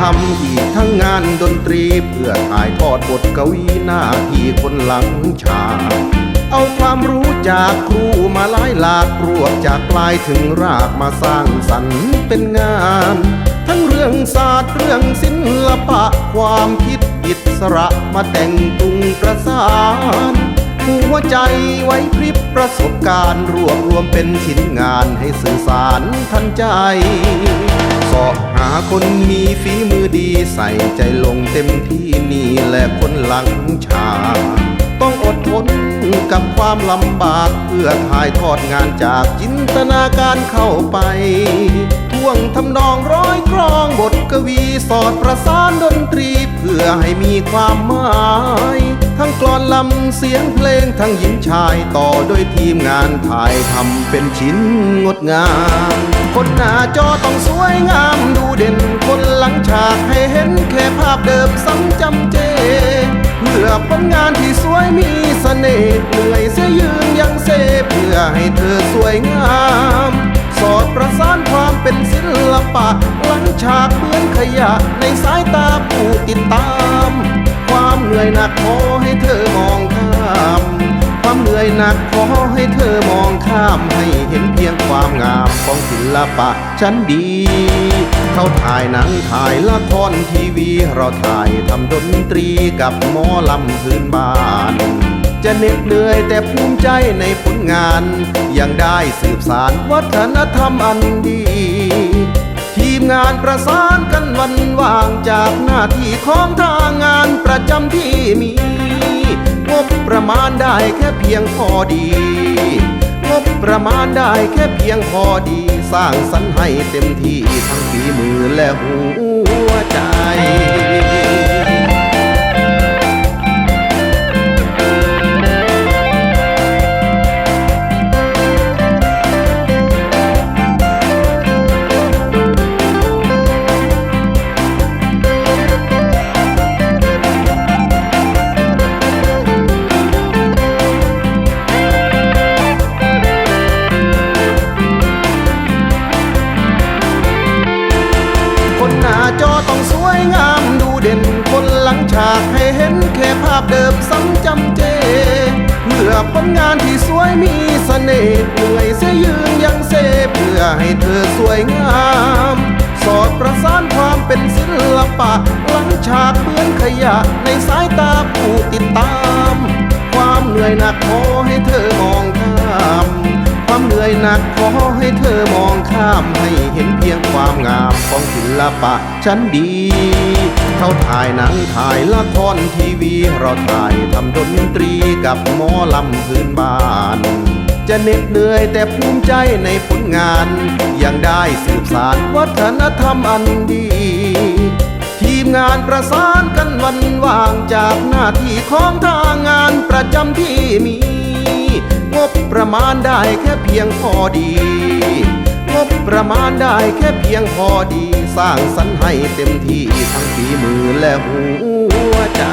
ทำอีกทั้งงานดนตรี เพื่อถ่ายทอดบทกวีหน้าที่คนหลังฉากเอาความรู้จากครูมาหลายหลากรวบจากปลายถึงรากมาสร้างสรรค์เป็นงาน ทั้งเรื่องศาสตร์เรื่องศิลปะความคิดอิสระมาแต่งปรุงประสาน หัวใจไว้พริบประสบการณ์รวบรวมเป็นชิ้นงานให้สื่อสารทันใจสอบหาคนมีฝีมือดีใส่ใจลงเต็มที่นี่แหละคนหลังฉากต้องอดทนกับความลำบากเพื่อถ่ายทอดงานจากจินตนาการเข้าไป วงทำนองร้อยกรองบทกวีสอดประสานดนตรี เพื่อให้มีความหมาย ทั้งกลอนลำเสียงเพลงทั้งหญิงชายต่อโดยทีมงานถ่ายทำเป็นชิ้นงดงามคนหน้าจอต้องสวยงามดูเด่นคนหลังฉากให้เห็นแค่ภาพเดิมซ้ำจำเจ เพื่อผลงานที่สวยมีเสน่ห์เหนื่อยเสียยืนยังเซเพื่อให้เธอสวยงาม สอดประสานความ ลปะหลังฉากเหมือนขยะในสายตาผู้ติดตาม ความเหนื่อยหนักขอให้เธอมองข้าม ความเหนื่อยหนักขอให้เธอมองข้ามให้เห็นเพียงความงามของศิลปะชั้นดี เขาถ่ายหนังถ่ายละครทีวีเราถ่ายทำดนตรีกับหมอลำพื้นบ้านจะเหน็ดเหนื่อยแต่ภูมิใจในผลงาน ยังได้สืบสารวัฒนธรรมอันดี มงานประสานกันวันว่างจากหน้าที่ของทางงานประจำที่มีงบประมาณได้แค่เพียงพอดีงบประมาณได้แค่เพียงพอดี สร้างสรรค์ให้เต็มที่ทั้งฝีมือและหัวใจ คนหน้าจอต้องสวยงามดูเด่น คนหลังฉากให้เห็นแค่ภาพเดิมซ้ำจำเจเพื่อผลงานที่สวยมีเสน่ห์เหนื่อยเสียยืนยังเซเพื่อให้เธอสวยงาม สอดประสานความเป็นศิลปะ หลังฉากเหมือนขยะในสายตาผู้ติดตาม ความเหนื่อยหนักขอให้เธอมอง นักขอให้เธอมองข้ามให้เห็นเพียงความงามของศิลปะชั้นดีเขาถ่ายหนังถ่ายละครทีวีเราถ่ายทำดนตรีกับหมอลำพื้นบ้านจะเหน็ดเหนื่อยแต่ภูมิใจในผลงาน ยังได้สืบสารวัฒนธรรมอันดี ทีมงานประสานกันวันว่างจากหน้าที่ของทางงานประจำที่มี งบประมาณได้แค่เพียงพอดี งบประมาณได้แค่เพียงพอดี สร้างสรรค์ให้เต็มที่ทั้งฝีมือและหัวใจ